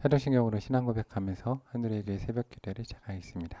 사도신경으로 신앙 고백하면서 하늘에게 새벽 기도를 시작하겠습니다.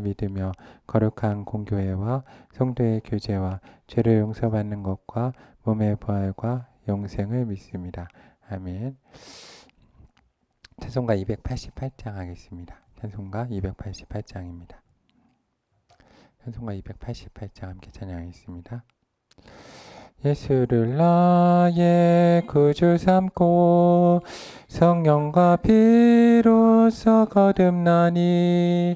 믿으며 거룩한 공교회와 성도의 교제와 죄를 용서받는 것과 몸의 부활과 영생을 믿습니다. 아멘. 찬송가 288장 하겠습니다. 찬송가 288장입니다. 찬송가 288장 함께 찬양하겠습니다. 예수를 나의 구주 삼고 성령과 피로써 거듭나니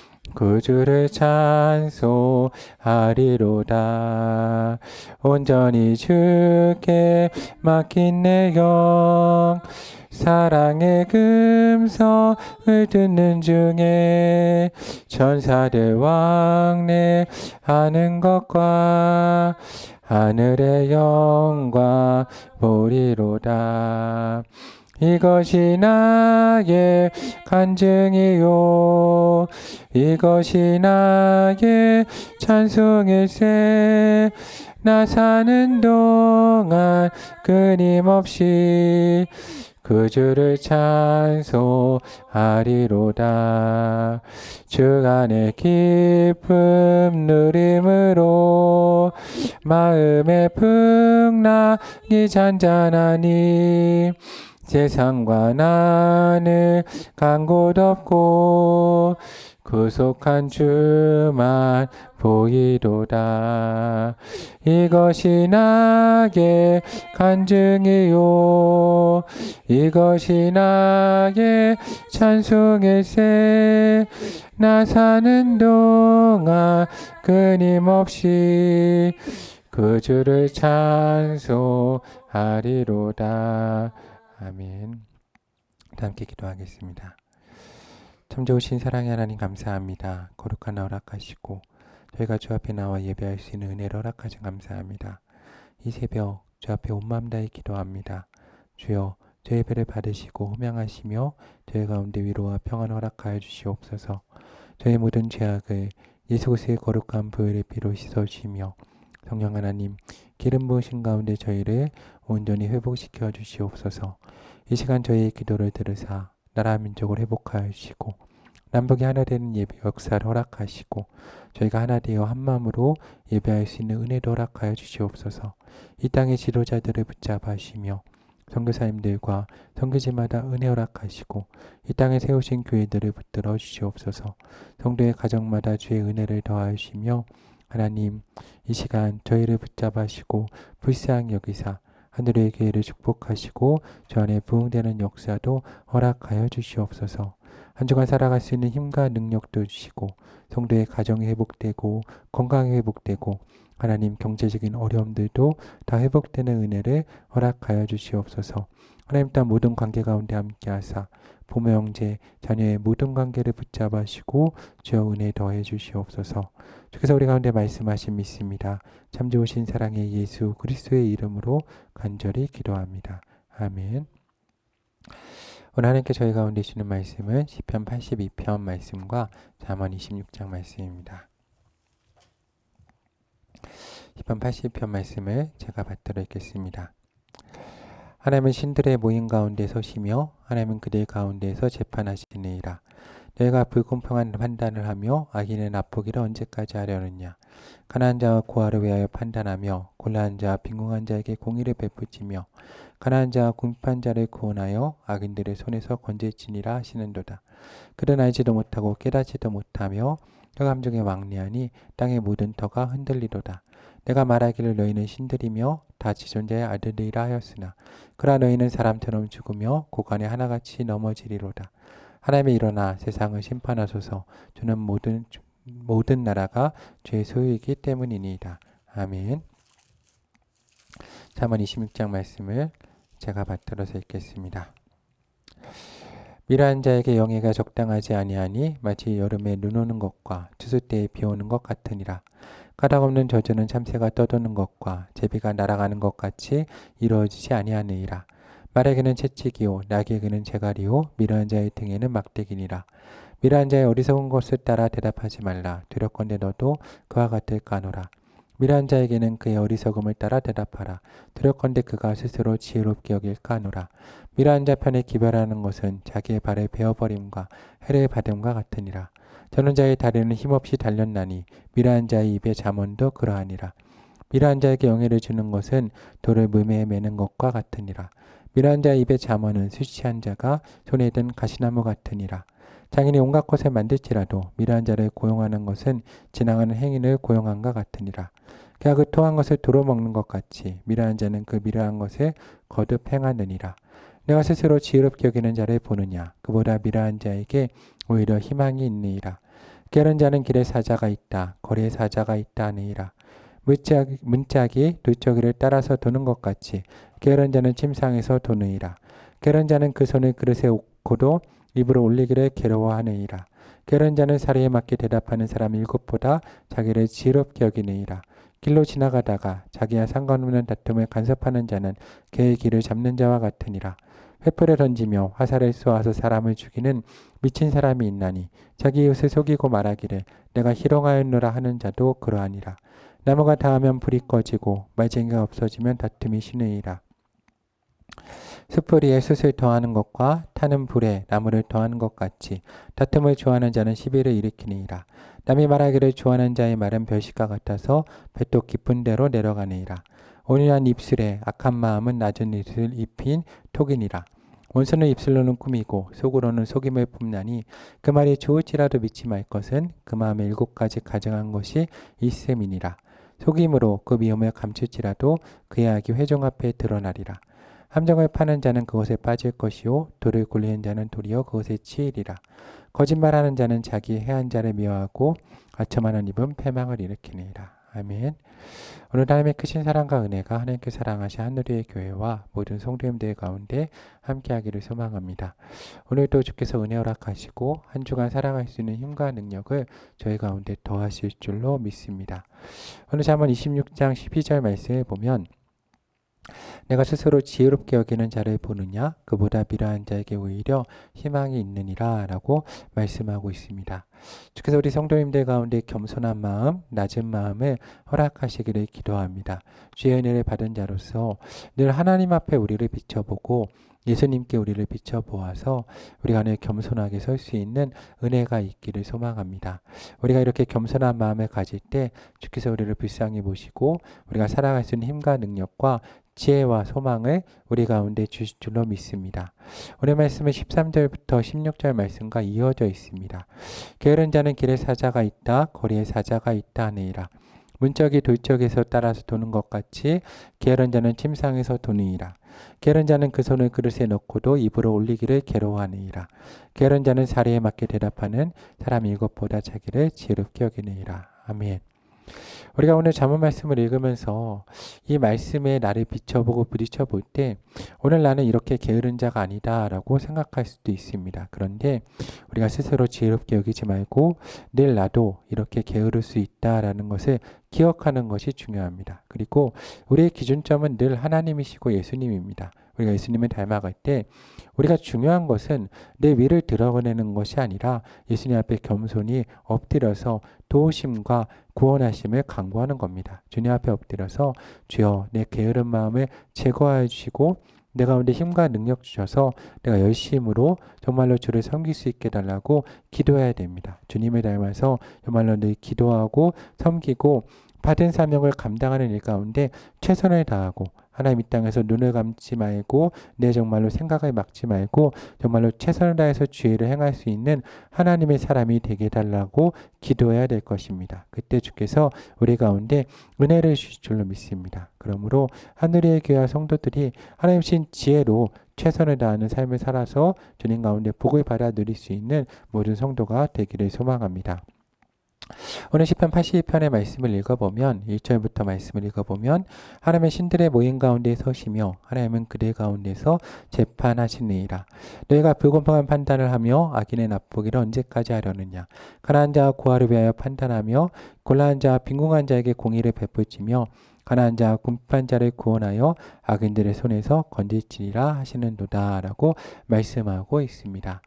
구주를 찬송하리로다. 온전히 주께 맡긴 내 영. 사랑의 금성을 듣는 중에 천사들 왕래 하는 것과 하늘의 영광 보리로다. 이것이 나의 간증이요. 이것이 나의 찬송일세. 나 사는 동안 끊임없이 그 주를 찬송하리로다. 주간의 기쁨 누림으로 마음의 풍랑이 잔잔하니 세상과 나는 간 곳 없고 구속한 주만 보이도다. 이것이 나의 간증이요. 이것이 나의 찬송일세. 나 사는 동안 끊임없이 그 주를 찬송하리로다. 아멘. 함께 기도하겠습니다. 참 좋으신 사랑의 하나님 감사합니다. 거룩한 허락하시고 저희가 주 앞에 나와 예배할 수 있는 은혜를 허락하신 감사합니다. 이 새벽 주 앞에 온 마음 다해 기도합니다. 주여 저 예배를 받으시고 호명하시며 저희 가운데 위로와 평안 허락하여 주시옵소서. 저희 모든 죄악을 예수 그리스도의 거룩한 보혈의 피로 씻어 주시며 성령 하나님 기름 부으신 가운데 저희를 온전히 회복시켜 주시옵소서. 이 시간 저희의 기도를 들으사 나라 민족을 회복하여 주시고 남북이 하나 되는 예배 역사를 허락하시고 저희가 하나 되어 한 마음으로 예배할 수 있는 은혜도 허락하여 주시옵소서. 이 땅의 지도자들을 붙잡아 주시며 선교사님들과 선교지마다 은혜 허락하시고 이 땅에 세우신 교회들을 붙들어 주시옵소서. 성도의 가정마다 주의 은혜를 더하여 주시며 하나님 이 시간 저희를 붙잡아시고 불쌍히 여기사 하늘의 교회를 축복하시고 저 안에 부흥되는 역사도 허락하여 주시옵소서. 한 주간 살아갈 수 있는 힘과 능력도 주시고 성도의 가정이 회복되고 건강이 회복되고 하나님 경제적인 어려움들도 다 회복되는 은혜를 허락하여 주시옵소서. 하나님 땅 모든 관계 가운데 함께하사 부모 형제 자녀의 모든 관계를 붙잡아시고 주여 은혜 더해 주시옵소서. 주께서 우리 가운데 말씀하신 믿습니다. 참 좋으신 사랑의 예수 그리스도의 이름으로 간절히 기도합니다. 아멘. 오늘 하나님께 저희 가운데 주는 말씀은 시편 82편 말씀과 잠언 26장 말씀입니다. 시편 82편 말씀을 제가 받들어 읽겠습니다. 하나님은 신들의 모임 가운데 서시며 하나님은 그들 가운데서 재판하시느니라. 내가 불공평한 판단을 하며 악인의 나쁘기를 언제까지 하려느냐. 가난한 자와 고아를 위하여 판단하며 곤란한 자와 빈궁한 자에게 공의를 베푸치며 가난한 자와 궁핍한 자를 구원하여 악인들의 손에서 건질지니라 하시는도다. 그는 알지도 못하고 깨닫지도 못하며 중에 왕래하니 땅의 모든 터가 흔들리도다. 내가 말하기를 너희는 신들이며 다 지존자의 아들이라 하였으나 그러나 너희는 사람처럼 죽으며 고관에 하나같이 넘어지리로다. 하나님이 일어나 세상을 심판하소서 주는 모든 모든 나라가 죄의 소유이기 때문이니이다. 아멘. 잠언 26장 말씀을 제가 받들어서 읽겠습니다. 미라한 자에게 영예가 적당하지 아니하니 마치 여름에 눈 오는 것과 추수 때에 비 오는 것 같으니라. 까닭 없는 저주는 참새가 떠도는 것과 제비가 날아가는 것 같이 이루어지지 아니하느니라. 말에게는 채찍이요 낙에게는 재갈이요 미라한 자의 등에는 막대기니라. 미라한 자의 어리석은 것을 따라 대답하지 말라. 두렵건대 너도 그와 같을 까노라. 미라한 자에게는 그의 어리석음을 따라 대답하라. 두렵건대 그가 스스로 지혜롭게 여길까노라. 미라한 자 편에 기별하는 것은 자기의 발에 베어버림과 해를 받음과 같으니라. 저는 자의 다리는 힘없이 달렸나니 미라한 자의 입에 잠언도 그러하니라. 미라한 자에게 영예를 주는 것은 돌을 물매에 매는 것과 같으니라. 미라한 자의 입에 잠언은 수치한 자가 손에 든 가시나무 같으니라. 장인이 온갖 것을 만들지라도 미라한 자를 고용하는 것은 지나가는 행인을 고용한과 같으니라. 그가 그 토한 것을 도로 먹는 것 같이 미라한 자는 그 미라한 것을 거듭 행하느니라. 내가 스스로 지혜롭게 여기는 자를 보느냐 그보다 미라한 자에게 오히려 희망이 있느니라 깨른 자는 길에 사자가 있다 거리에 사자가 있다 하느니라 문짝이, 문짝이 둘저기를 따라서 도는 것 같이 깨른 자는 침상에서 도느니라 깨른 자는 그 손을 그릇에 얹고도 입으로 올리기를 괴로워하느니라 깨른 자는 사리에 맞게 대답하는 사람 일곱보다 자기를 지혜롭게 여기느니라 길로 지나가다가 자기와 상관없는 다툼을 간섭하는 자는 개의 길을 잡는 자와 같으니라. 횃불을 던지며 화살을 쏘아서 사람을 죽이는 미친 사람이 있나니 자기 이웃을 속이고 말하기를 내가 희롱하였노라 하는 자도 그러하니라. 나무가 닿으면 불이 꺼지고 말쟁이가 없어지면 다툼이 쉬느니라. 숯불이에 숯을 더하는 것과 타는 불에 나무를 더하는 것 같이 다툼을 좋아하는 자는 시비를 일으키니라. 남이 말하기를 좋아하는 자의 말은 별식과 같아서 배도 깊은 데로 내려가느니라. 온유한 입술에 악한 마음은 낮은 입술 입힌 톡이니라. 원수는 입술로는 꾸미고 속으로는 속임을 품나니 그 말이 좋을지라도 믿지 말 것은 그 마음에 일곱 가지 가정한 것이 있음이니라. 속임으로 그 미움을 감출지라도 그의 악이 회종 앞에 드러나리라. 함정을 파는 자는 그것에 빠질 것이요 돌을 굴리는 자는 도리어 그것에 치이리라. 거짓말하는 자는 자기 해한 자를 미워하고 아첨하는 입은 패망을 일으키니라. 아멘. 오늘 하나님의 크신 사랑과 은혜가 하나님께 사랑하신 하늘의 교회와 모든 성도님들 가운데 함께하기를 소망합니다. 오늘도 주께서 은혜 허락하시고 한 주간 사랑할 수 있는 힘과 능력을 저희 가운데 더하실 줄로 믿습니다. 오늘 잠언 26장 12절 말씀을 보면 내가 스스로 지혜롭게 여기는 자를 보느냐 그보다 미라한 자에게 오히려 희망이 있느니라 라고 말씀하고 있습니다. 주께서 우리 성도님들 가운데 겸손한 마음, 낮은 마음을 허락하시기를 기도합니다. 주의 은혜를 받은 자로서 늘 하나님 앞에 우리를 비춰보고 예수님께 우리를 비춰보아서 우리가 늘 겸손하게 설 수 있는 은혜가 있기를 소망합니다. 우리가 이렇게 겸손한 마음을 가질 때 주께서 우리를 불쌍히 보시고 우리가 살아갈 수 있는 힘과 능력과 지혜와 소망을 우리 가운데 주실 줄로 믿습니다. 오늘 말씀은 13절부터 16절 말씀과 이어져 있습니다. 게으른 자는 길에 사자가 있다, 거리에 사자가 있다 하느니라. 문짝이 돌적에서 따라서 도는 것 같이 게으른 자는 침상에서 도느니라. 게으른 자는 그 손을 그릇에 넣고도 입으로 올리기를 괴로워하느니라. 게으른 자는 사리에 맞게 대답하는 사람 일곱보다 자기를 지혜롭게 여기느니라. 아멘. 우리가 오늘 자문 말씀을 읽으면서 이 말씀에 나를 비춰보고 부딪혀 볼 때 오늘 나는 이렇게 게으른 자가 아니다라고 생각할 수도 있습니다. 그런데 우리가 스스로 지혜롭게 여기지 말고 늘 나도 이렇게 게으를 수 있다라는 것을 기억하는 것이 중요합니다. 그리고 우리의 기준점은 늘 하나님이시고 예수님입니다. 우리가 예수님을 닮아갈 때 우리가 중요한 것은 내 위를 드러내는 것이 아니라 예수님 앞에 겸손히 엎드려서 도우심과 구원하심을 강구하는 겁니다. 주님 앞에 엎드려서 주여 내 게으른 마음을 제거해 주시고 내 가운데 힘과 능력 주셔서 내가 열심으로 정말로 주를 섬길 수 있게 달라고 기도해야 됩니다. 주님을 닮아서 정말로 늘 기도하고 섬기고 받은 사명을 감당하는 일 가운데 최선을 다하고 하나님 이 땅에서 눈을 감지 말고 내 정말로 생각을 막지 말고 정말로 최선을 다해서 주의를 행할 수 있는 하나님의 사람이 되게 해달라고 기도해야 될 것입니다. 그때 주께서 우리 가운데 은혜를 주실 줄로 믿습니다. 그러므로 하늘의 교회 성도들이 하나님 신 지혜로 최선을 다하는 삶을 살아서 주님 가운데 복을 받아 누릴 수 있는 모든 성도가 되기를 소망합니다. 오늘 시편 82편의 말씀을 읽어보면 1절부터 말씀을 읽어보면 하나님의 신들의 모임 가운데 서시며 하나님은 그들 가운데서 재판하시느니라. 너희가 불공평한 판단을 하며 악인의 납보기를 언제까지 하려느냐? 가난한 자와 고아를 위하여 판단하며 곤란한 자와 빈궁한 자에게 공의를 베풀지며 가난한 자와 궁핍한 자를 구원하여 악인들의 손에서 건질지리라 하시는도다라고 말씀하고 있습니다.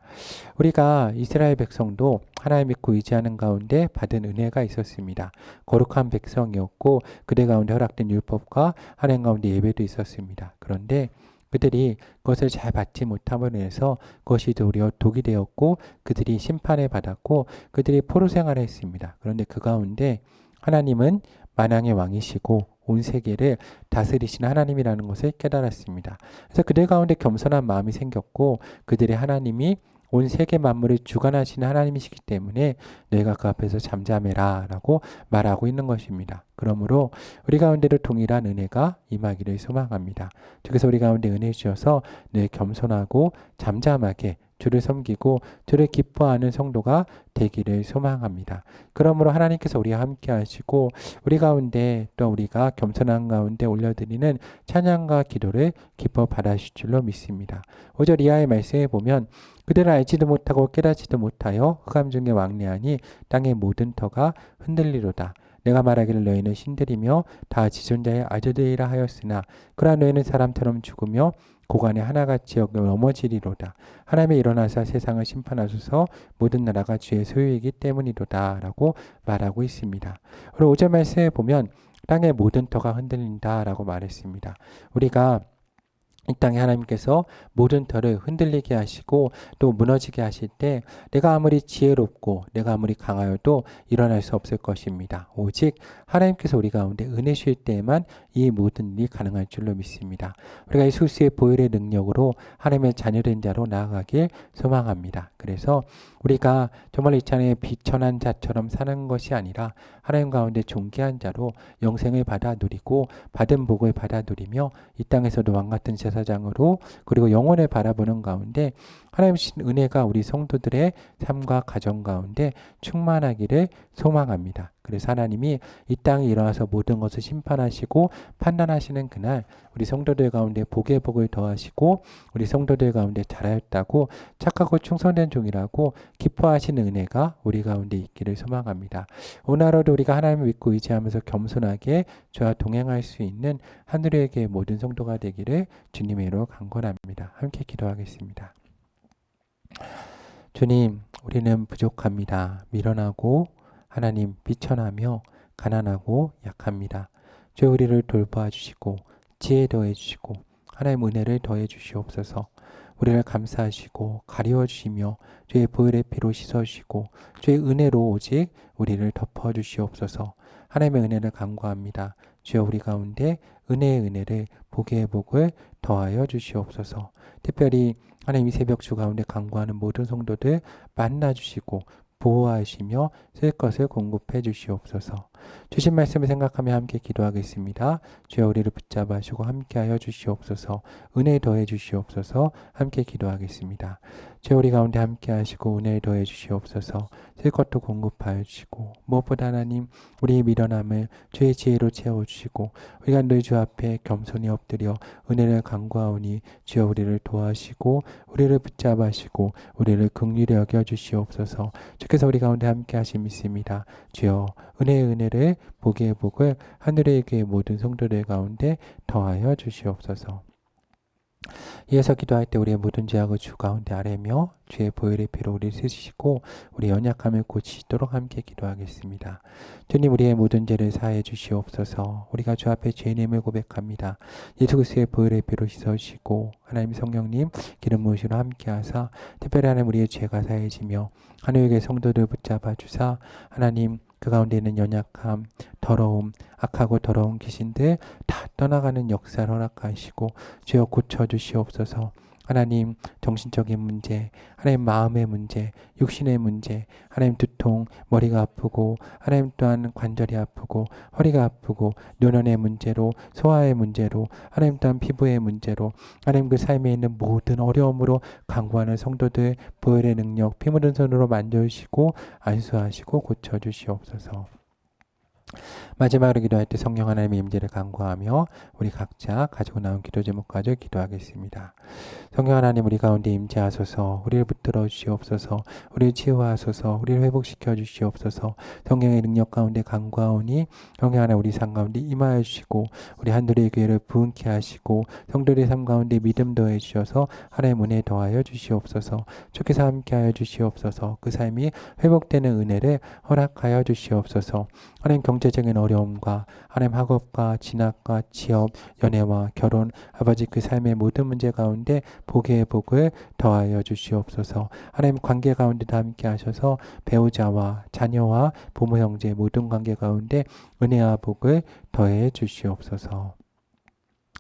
우리가 이스라엘 백성도 하나님 믿고 의지하는 가운데 받은 은혜가 있었습니다. 거룩한 백성이었고 그들 가운데 허락된 율법과 하나님 가운데 예배도 있었습니다. 그런데 그들이 그것을 잘 받지 못함으로 인해서 그것이 도리어 독이 되었고 그들이 심판을 받았고 그들이 포로 생활을 했습니다. 그런데 그 가운데 하나님은 만왕의 왕이시고 온 세계를 다스리신 하나님이라는 것을 깨달았습니다. 그래서 그들 가운데 겸손한 마음이 생겼고 그들의 하나님이 온 세계 만물을 주관하시는 하나님이시기 때문에 너희가 그 앞에서 잠잠해라 라고 말하고 있는 것입니다. 그러므로 우리 가운데도 동일한 은혜가 임하기를 소망합니다. 주께서 우리 가운데 은혜 주셔서 늘 겸손하고 잠잠하게 주를 섬기고 주를 기뻐하는 성도가 되기를 소망합니다. 그러므로 하나님께서 우리와 함께 하시고 우리 가운데 또 우리가 겸손한 가운데 올려드리는 찬양과 기도를 기뻐 받아주실 줄로 믿습니다. 5절 이하의 말씀에 보면 그들은 알지도 못하고 깨닫지도 못하여 흑암 중에 왕래하니 땅의 모든 터가 흔들리로다. 내가 말하기를 너희는 신들이며 다 지존자의 아들들이라 하였으나 그러나 너희는 사람처럼 죽으며 고관에 하나같이 넘어지리로다. 하나님이 일어나사 세상을 심판하소서 모든 나라가 주의 소유이기 때문이로다. 라고 말하고 있습니다. 그리고 오전 말씀에 보면 땅의 모든 터가 흔들린다 라고 말했습니다. 우리가 이 땅에 하나님께서 모든 터를 흔들리게 하시고 또 무너지게 하실 때 내가 아무리 지혜롭고 내가 아무리 강하여도 일어날 수 없을 것입니다. 오직 하나님께서 우리 가운데 은혜 주실 때에만 이 모든 일이 가능할 줄로 믿습니다. 우리가 예수의 보혈의 능력으로 하나님의 자녀된 자로 나아가길 소망합니다. 그래서 우리가 정말 이 땅에 비천한 자처럼 사는 것이 아니라 하나님 가운데 존귀한 자로 영생을 받아 누리고 받은 복을 받아 누리며 이 땅에서도 왕 같은 제사장으로 그리고 영혼을 바라보는 가운데 하나님 신 은혜가 우리 성도들의 삶과 가정 가운데 충만하기를 소망합니다. 그래서 하나님이 이 땅에 일어나서 모든 것을 심판하시고 판단하시는 그날 우리 성도들 가운데 복의 복을 더하시고 우리 성도들 가운데 잘하였다고 착하고 충성된 종이라고 기뻐하시는 은혜가 우리 가운데 있기를 소망합니다. 오늘 하루도 우리가 하나님을 믿고 의지하면서 겸손하게 저와 동행할 수 있는 하늘에게 모든 성도가 되기를 주님의 이로 강권합니다. 함께 기도하겠습니다. 주님, 우리는 부족합니다. 미련하고 하나님 비천하며 가난하고 약합니다. 주 우리를 돌보아 주시고 지혜 더해 주시고 하나님 은혜를 더해 주시옵소서. 우리를 감사하시고 가리워 주시며 주의 보혈의 피로 씻어 주시고 주의 은혜로 오직 우리를 덮어 주시옵소서. 하나님의 은혜를 간구합니다. 주여 우리 가운데 은혜의 은혜를 복의 복을 더하여 주시옵소서. 특별히 하나님 이 새벽 주 가운데 간구하는 모든 성도들 만나 주시고 보호하시며 쓸 것을 공급해 주시옵소서. 주신 말씀을 생각하며 함께 기도하겠습니다. 주여 우리를 붙잡아 주고 함께하여 주시옵소서. 은혜 더해 주시옵소서. 함께 기도하겠습니다. 주여 우리 가운데 함께하시고 은혜 더해 주시옵소서. 쓸 것도 공급하여 주시고 무엇보다 하나님 우리의 미련함을 주의 지혜로 채워 주시고 우리가 늘 주 앞에 겸손히 엎드려 은혜를 간구하오니 주여 우리를 도와시고 우리를 붙잡아시고 우리를 긍휼히 여겨 주시옵소서. 주께서 우리 가운데 함께하심 믿습니다. 주여 은혜의 은혜를 복의 복을 하늘의 계 모든 성도들 가운데 더하여 주시옵소서. 이에서 기도할 때 우리의 모든 죄악을 주 가운데 아뢰며 주의 보혈의 피로 우리를 쓰시고 우리 연약함을 고치시도록 함께 기도하겠습니다. 주님 우리의 모든 죄를 사해 주시옵소서. 우리가 주 앞에 죄인임을 고백합니다. 예수 그리스도의 보혈의 피로 씻어주시고 하나님 성령님 기름 부으시로 함께하사 특별히 하나님 우리의 죄가 사해지며 하늘의 성도들 붙잡아 주사 하나님 그 가운데 있는 연약함, 더러움, 악하고 더러운 귀신들 다 떠나가는 역사를 허락하시고 주여 고쳐 주시옵소서. 하나님 정신적인 문제, 하나님 마음의 문제, 육신의 문제, 하나님 두통, 머리가 아프고 하나님 또한 관절이 아프고 허리가 아프고 눈원의 문제로 소화의 문제로 하나님 또한 피부의 문제로 하나님 그 삶에 있는 모든 어려움으로 강구하는 성도들 보혈의 능력 피 묻은 손으로 만져주시고 안수하시고 고쳐주시옵소서. 마지막으로 기도할 때 성령 하나님의 임재를 간구하며 우리 각자 가지고 나온 기도 제목 가지고 기도하겠습니다. 성령 하나님 우리 가운데 임재하소서 우리를 붙들어 주시옵소서 우리를 치유하소서 우리를 회복시켜 주시옵소서 성령의 능력 가운데 간구하오니 성령 하나 우리 삶 가운데 임하여 주시고 우리 한들의 교회를 부흥케 하시고 성도의 삶 가운데 믿음 더해 주셔서 하나님 은혜 더하여 주시옵소서 주께서 함께하여 주시옵소서 그 삶이 회복되는 은혜를 허락하여 주시옵소서 하나님 경제 적인 어려움과 하나님 학업과 진학과 취업, 연애와 결혼, 아버지 그 삶의 모든 문제 가운데 복의 복을 더하여 주시옵소서. 하나님 관계 가운데도 함께 하셔서 배우자와 자녀와 부모 형제 모든 관계 가운데 은혜와 복을 더해 주시옵소서.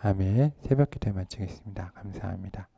아멘. 새벽 기도에 마치겠습니다. 감사합니다.